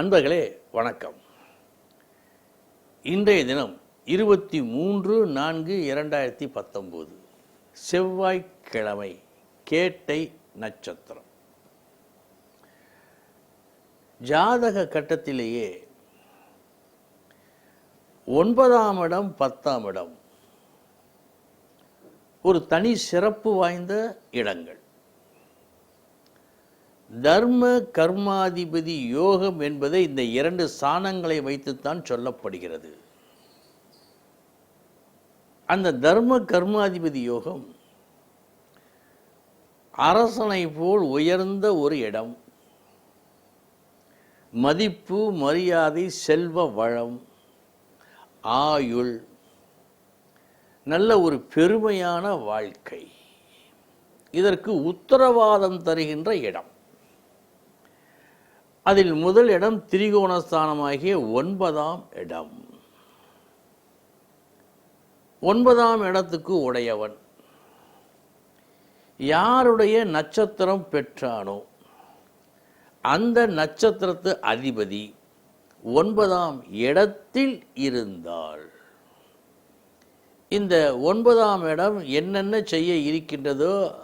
அன்பர்களே வணக்கம். இன்றைய தினம் இருபத்தி மூன்று நான்கு இரண்டாயிரத்தி பத்தொம்போது செவ்வாய்க்கிழமை கேட்டை நட்சத்திரம். ஜாதக கட்டத்திலேயே ஒன்பதாம் இடம் பத்தாம் இடம் ஒரு தனி சிறப்பு வாய்ந்த இடங்கள். தர்ம கர்மாதிபதி யோகம் என்பதை இந்த இரண்டு சாணங்களை வைத்துத்தான் சொல்லப்படுகிறது. அந்த தர்ம கர்மாதிபதி யோகம் அரசனை போல் உயர்ந்த ஒரு இடம் மதிப்பு மரியாதை செல்வ வளம் ஆயுள் நல்ல ஒரு பெருமையான வாழ்க்கை. இதற்கு உத்தரவாதம் தருகின்ற இடம். அதில் முதல் இடம் திரிகோணஸ்தானமாகிய ஒன்பதாம் இடம். ஒன்பதாம் இடத்துக்கு உடையவன். யாருடைய நட்சத்திரம் பெற்றானோ அந்த நட்சத்திரத்து அதிபதி ஒன்பதாம் இடத்தில் இருந்தால் இந்த ஒன்பதாம் இடம் என்னென்ன செய்ய இருக்கின்றதோ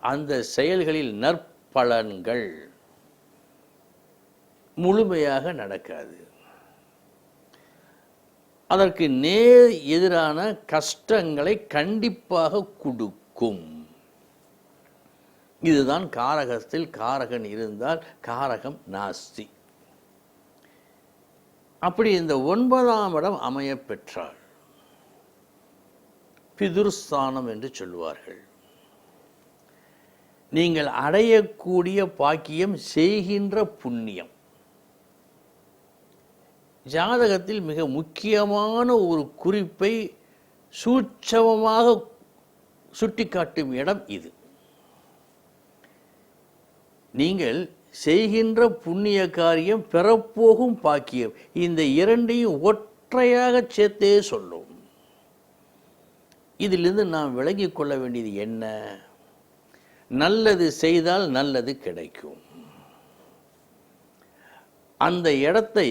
அந்த செயல்களில் நற்பலன்கள். முழுமையாக நடக்காது. அதற்கு நேர் எதிரான கஷ்டங்களை கண்டிப்பாக கொடுக்கும். இதுதான் காரகத்தில் காரகன் இருந்தால் காரகம் நாஸ்தி. அப்படி இந்த ஒன்பதாம் இடம் அமைய பெற்றாள். பிதுர்ஸ்தானம் என்று சொல்வார்கள் நீங்கள் அடையக்கூடிய பாக்கியம் செய்கின்ற புண்ணியம். ஜாதகத்தில் மிக முக்கியமான ஒரு குறிப்பை சூட்சமமாக சுட்டிக்காட்டும் இடம் இது. நீங்கள் செய்கின்ற புண்ணிய காரியம் பெறப்போகும் பாக்கியம். இந்த இரண்டையும் ஒற்றையாக சேர்த்தே சொல்லும். இதிலிருந்து நாம் விளங்கிக் கொள்ள வேண்டியது என்ன? நல்லது செய்தால் நல்லது கிடைக்கும். அந்த இடத்தை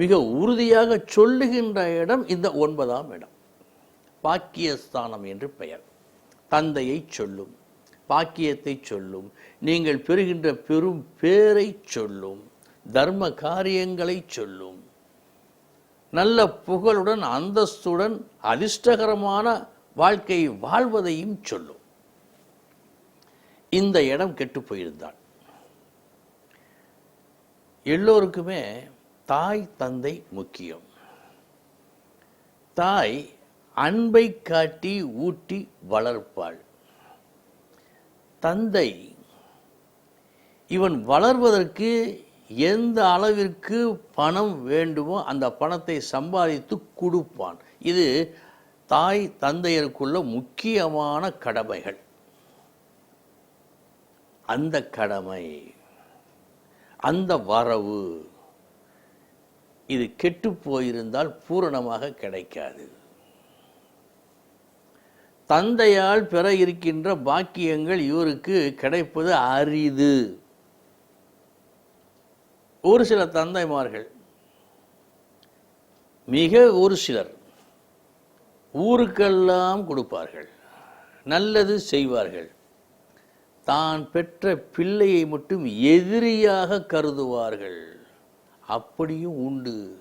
மிக உறுதியாக சொல்லுகின்ற இடம் இந்த ஒன்பதாம் இடம். பாக்கியஸ்தானம் என்று பெயர். தந்தையை சொல்லும் பாக்கியத்தை சொல்லும் நீங்கள் பெறுகின்ற பெரும் பேரை சொல்லும் தர்ம காரியங்களை சொல்லும். நல்ல புகழுடன் அந்தஸ்துடன் அதிர்ஷ்டகரமான வாழ்க்கை வாழ்வதையும் சொல்லும். இந்த இடம் கெட்டு போயிருந்தான் எல்லோருக்குமே தாய் தந்தை முக்கியம். தாய் அன்பை காட்டி ஊட்டி வளர்ப்பாள். தந்தை இவன் வளர்வதற்கு எந்த அளவிற்கு பணம் வேண்டுமோ அந்த பணத்தை சம்பாதித்து கொடுப்பான். இது தாய் தந்தையருக்குள்ள முக்கியமான கடமைகள். அந்த கடமை அந்த வரவு. இது கெட்டு போயிருந்தால் பூரணமாக கிடைக்காது. தந்தையால் பெற இருக்கின்ற பாக்கியங்கள் இவருக்கு கிடைப்பது அரிது. ஒரு சில தந்தைமார்கள் மிக ஒரு சிலர் ஊருக்கெல்லாம் கொடுப்பார்கள் நல்லது செய்வார்கள். தான் பெற்ற பிள்ளையை மட்டும் எதிரியாக கருதுவார்கள். அப்படியும் உண்டு.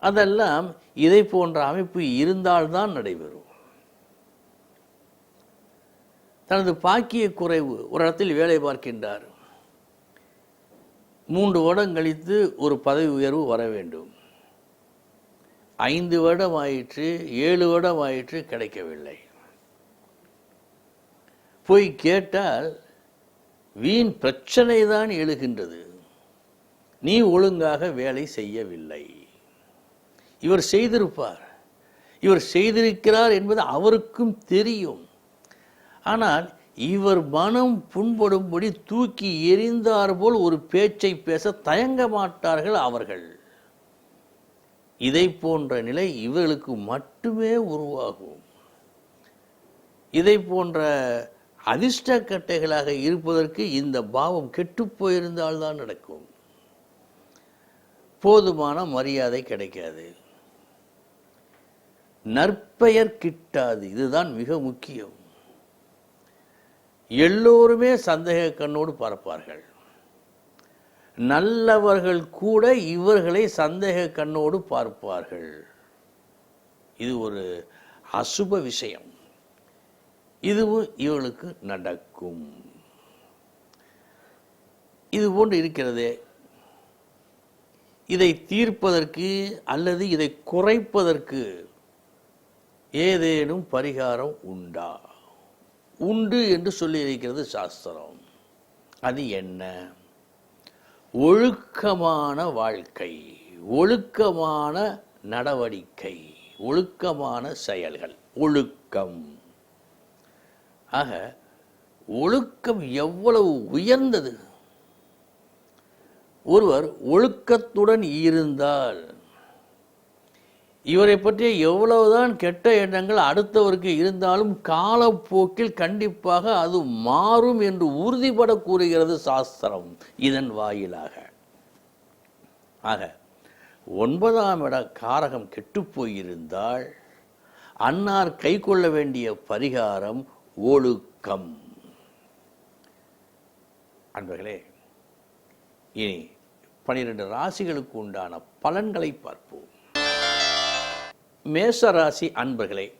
அதெல்லாம் இதை போன்ற அமைப்பு இருந்தால்தான் நடைபெறும். தனது பாக்கிய குறைவு ஒரு இடத்தில் வேலை பார்க்கின்றார். மூன்று வருடம் கழித்து ஒரு பதவி உயர்வு வர வேண்டும். ஐந்து வருடம் ஆயிற்று ஏழு வருடம் ஆயிற்று கிடைக்கவில்லை. போய் கேட்டால் வீண் பிரச்சனை தான் எழுகின்றது. நீ ஒழுங்காக வேலை செய்யவில்லை. இவர் செய்திருப்பார். இவர் செய்திருக்கிறார் என்பது அவருக்கும் தெரியும். ஆனால் இவர் மனம் புண்படும்படி தூக்கி எறிந்தார் போல் ஒரு பேச்சை பேச தயங்க மாட்டார்கள் அவர்கள். இதை போன்ற நிலை இவர்களுக்கு மட்டுமே உருவாகும். இதை போன்ற அதிர்ஷ்ட கட்டைகளாக இருப்பதற்கு இந்த பாவம் கெட்டுப் போயிருந்தால்தான் நடக்கும். போதுமான மரியாதை கிடைக்காது. நற்பெயர் கிட்டாது இதுதான் மிக முக்கியம். எல்லோருமே சந்தேக கண்ணோடு பார்ப்பார்கள். நல்லவர்கள் கூட இவர்களை சந்தேக கண்ணோடு பார்ப்பார்கள். இது ஒரு அசுப விஷயம். இதுவும் இவளுக்கு நடக்கும். இது போன்று இருக்கிறதே இதை தீர்ப்பதற்கு அல்லது இதை குறைப்பதற்கு ஏதேனும் பரிகாரம் உண்டா? உண்டு என்று சொல்லியிருக்கிறது சாஸ்திரம். அது என்ன? ஒழுக்கமான வாழ்க்கை ஒழுக்கமான நடவடிக்கை ஒழுக்கமான செயல்கள் ஒழுக்கம். ஆக ஒழுக்கம் எவ்வளவு உயர்ந்தது? ஒருவர் ஒழுக்கத்துடன் இருந்தால் இவரை பற்றிய எவ்வளவுதான் கெட்ட எண்ணங்கள் அடுத்தவருக்கு இருந்தாலும் காலப்போக்கில் கண்டிப்பாக அது மாறும் என்று உறுதிபட கூறுகிறது சாஸ்திரம் இதன் வாயிலாக. ஆக ஒன்பதாம் இட காரகம் கெட்டுப்போயிருந்தால் அன்னார் கை கொள்ள வேண்டிய பரிகாரம் ஒழுக்கம். அன்பர்களே இனி பனிரெண்டு ராசிகளுக்கு உண்டான பலன்களை பார்ப்போம். மேச ராசி அன்பர்களே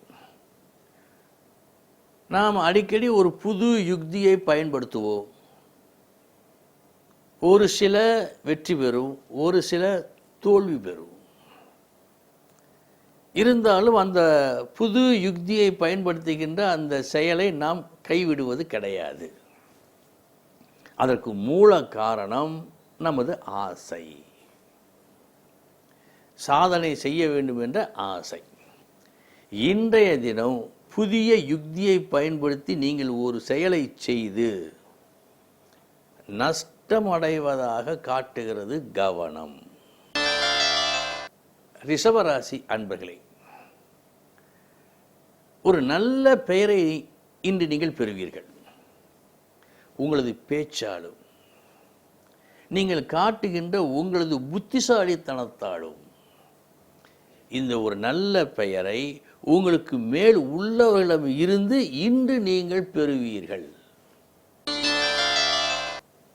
நாம் அடிக்கடி ஒரு புது யுக்தியை பயன்படுத்துவோம். ஒரு சில வெற்றி பெறும் ஒரு சில தோல்வி பெறும். இருந்தாலும் அந்த புது யுக்தியை பயன்படுத்துகின்ற அந்த செயலை நாம் கைவிடுவது கிடையாது. அதற்கு மூல காரணம் நமது ஆசை. சாதனை செய்ய வேண்டும் என்ற ஆசை. இன்றைய தினம் புதிய யுக்தியை பயன்படுத்தி நீங்கள் ஒரு செயலை செய்து நஷ்டமடைவதாக காட்டுகிறது கவனம். ரிஷபராசி அன்பர்களே ஒரு நல்ல பெயரை இன்று நீங்கள் பெறுவீர்கள். உங்களது பேச்சாலும் நீங்கள் காட்டுகின்ற உங்களது புத்திசாலித்தனத்தாலும் இந்த ஒரு நல்ல பெயரை உங்களுக்கு மேல் உள்ளவர்களிடம் இருந்து இன்று நீங்கள் பெறுவீர்கள்.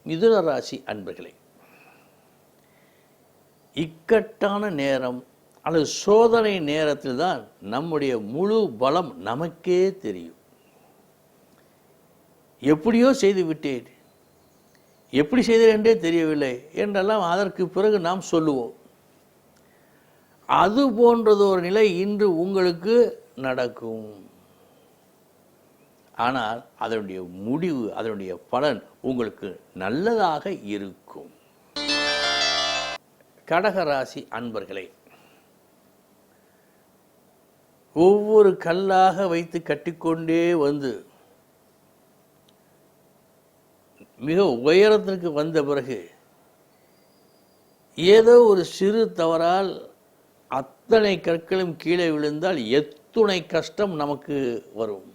மிதுன ராசி அன்பர்களே இக்கட்டான நேரம் அல்லது சோதனை நேரத்தில் தான் நம்முடைய முழு பலம் நமக்கே தெரியும். எப்படியோ செய்து விட்டேன். எப்படி செய்தேன் என்றே தெரியவில்லை என்றெல்லாம் அதற்கு பிறகு நாம் சொல்லுவோம். அது போன்றது ஒரு நிலை இன்று உங்களுக்கு நடக்கும். ஆனால் அதனுடைய முடிவு அதனுடைய பலன் உங்களுக்கு நல்லதாக இருக்கும். கடகராசி அன்பர்களே ஒவ்வொரு கல்லாக வைத்து கட்டிக்கொண்டே வந்து மிக உயரத்திற்கு வந்த பிறகு ஏதோ ஒரு சிறு தவறால் அத்தனை கற்களும் கீழே விழுந்தால் எத்துணை கஷ்டம் நமக்கு வரும்.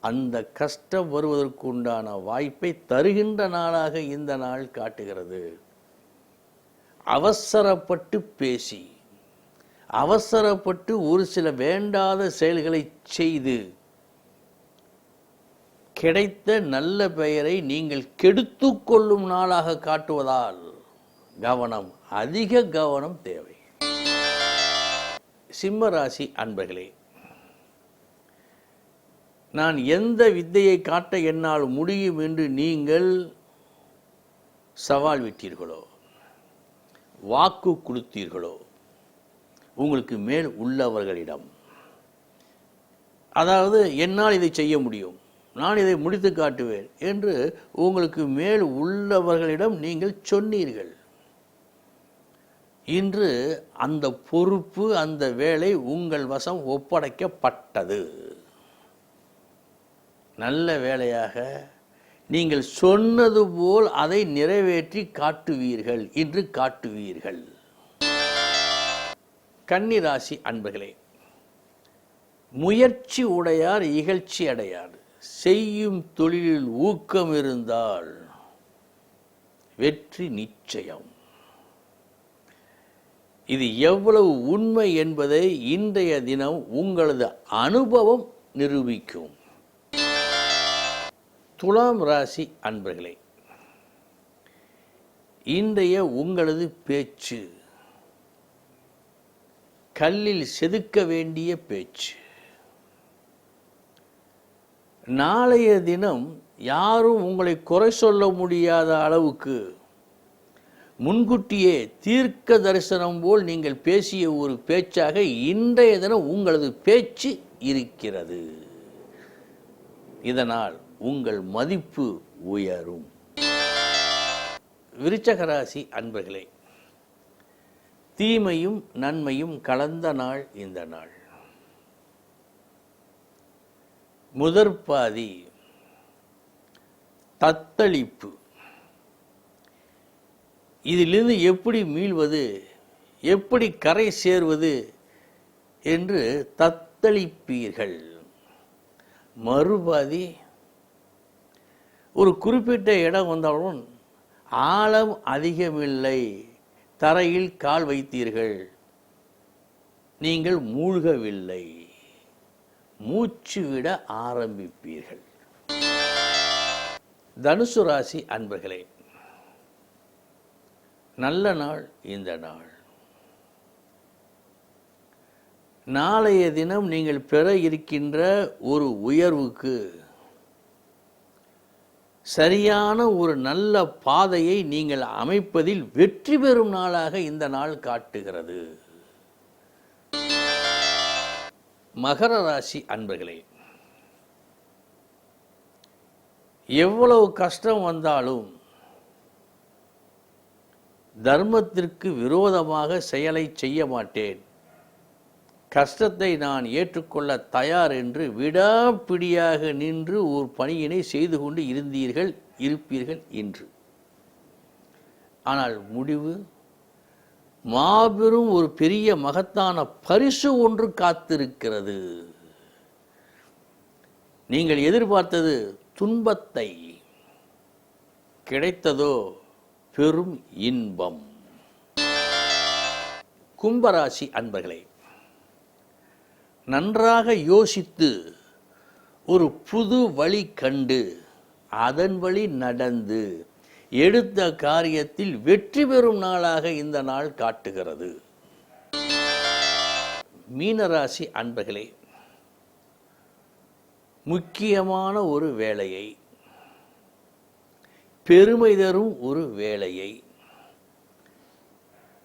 அந்த கஷ்டம் வருவதற்கு உண்டான வாய்ப்பை தருகின்ற நாளாக இந்த நாள் காட்டுகிறது. அவசரப்பட்டு பேசி அவசரப்பட்டு ஒரு சில வேண்டாத செயல்களை செய்து கிடைத்த நல்ல பெயரை நீங்கள் கெடுத்து கொள்ளும் நாளாக காட்டுவதால் கவனம் அதிக கவனம் தேவை. சிம்ம ராசி அன்பர்களே நான் எந்த வித்தையை காட்ட என்னால் முடியும் என்று நீங்கள் சவால் விட்டீர்களோ வாக்கு கொடுத்தீர்களோ உங்களுக்கு மேல் உள்ளவர்களிடம் அதாவது என்னால் இதை செய்ய முடியும். நான் இதை முடித்து காட்டுவேன் என்று உங்களுக்கு மேல் உள்ளவர்களிடம் நீங்கள் சொன்னீர்கள். இன்று அந்த பொறுப்பு அந்த வேலை உங்கள் வசம் ஒப்படைக்கப்பட்டது. நல்ல வேலையாக நீங்கள் சொன்னது போல் அதை நிறைவேற்றி காட்டுவீர்கள் இன்று காட்டுவீர்கள். கன்னிராசி அன்பர்களே முயற்சி உடையார் இகழ்ச்சி அடையார். செய்யும் தொழிலில் ஊக்கம் இருந்தால் வெற்றி நிச்சயம். இது எவ்வளவு உண்மை என்பதை இன்றைய தினம் உங்களது அனுபவம் நிரூபிக்கும். துலாம் ராசி அன்பர்களே இன்றைய உங்களது பேச்சு. கல்லில் செதுக்க வேண்டிய பேச்சு. நாளைய தினம் யாரும் உங்களை குறை சொல்ல முடியாத அளவுக்கு முன்கூட்டியே தீர்க்க தரிசனம் போல் நீங்கள் பேசிய ஒரு பேச்சாக இன்றைய தினம் உங்களது பேச்சு இருக்கிறது. இதனால் உங்கள் மதிப்பு உயரும். விருச்சகராசி அன்பர்களே தீமையும் நன்மையும் கலந்த நாள் இந்த நாள். முதற் பாதி தத்தளிப்பு. இதிலிருந்து எப்படி மீள்வது எப்படி கரை சேர்வது என்று தத்தளிப்பீர்கள். மறுபாதி ஒரு குறிப்பிட்ட இடம் வந்தாலும் ஆழம் அதிகமில்லை. தரையில் கால் வைத்தீர்கள். நீங்கள் மூழ்கவில்லை. மூச்சு விட ஆரம்பிப்பீர்கள். தனுசு ராசி அன்பர்களே நல்ல நாள் இந்த நாள். நாளைய தினம் நீங்கள் பெற இருக்கின்ற ஒரு உயர்வுக்கு சரியான ஒரு நல்ல பாதையை நீங்கள் அமைப்பதில் வெற்றி பெறும் நாளாக இந்த நாள் காட்டுகிறது. மகர ராசி அன்பர்களே எவ்வளவு கஷ்டம் வந்தாலும் தர்மத்திற்கு விரோதமாக செயலை செய்ய மாட்டேன். கஷ்டத்தை நான் ஏற்றுக்கொள்ள தயார் என்று விடாப்பிடியாக நின்று ஒரு பணியினை செய்து கொண்டு இருந்தீர்கள் இருப்பீர்கள் இன்று ஆனால் முடிவு மாபெரும் ஒரு பெரிய மகத்தான பரிசு ஒன்று காத்திருக்கிறது. நீங்கள் எதிர்பார்த்தது துன்பத்தை கிடைத்ததோ பெரும் இன்பம். கும்பராசி அன்பர்களே நன்றாக யோசித்து ஒரு புது வழி கண்டு அதன் வழி நடந்து எடுத்த காரியத்தில் வெற்றி பெறும் நாளாக இந்த நாள் காட்டுகிறது. மீனராசி அன்பர்களே முக்கியமான ஒரு வேலையை பெருமை தரும் ஒரு வேலையை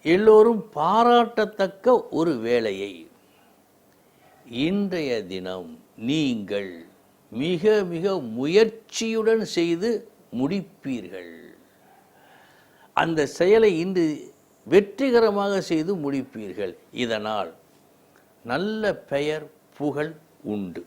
எல்லோரும் பாராட்டத்தக்க ஒரு வேலையை இன்றைய தினம் நீங்கள் மிக மிக முயற்சியுடன் செய்து முடிப்பீர்கள். அந்த செயலை இன்று வெற்றிகரமாக செய்து முடிப்பீர்கள். இதனால் நல்ல பெயர் புகழ் உண்டு.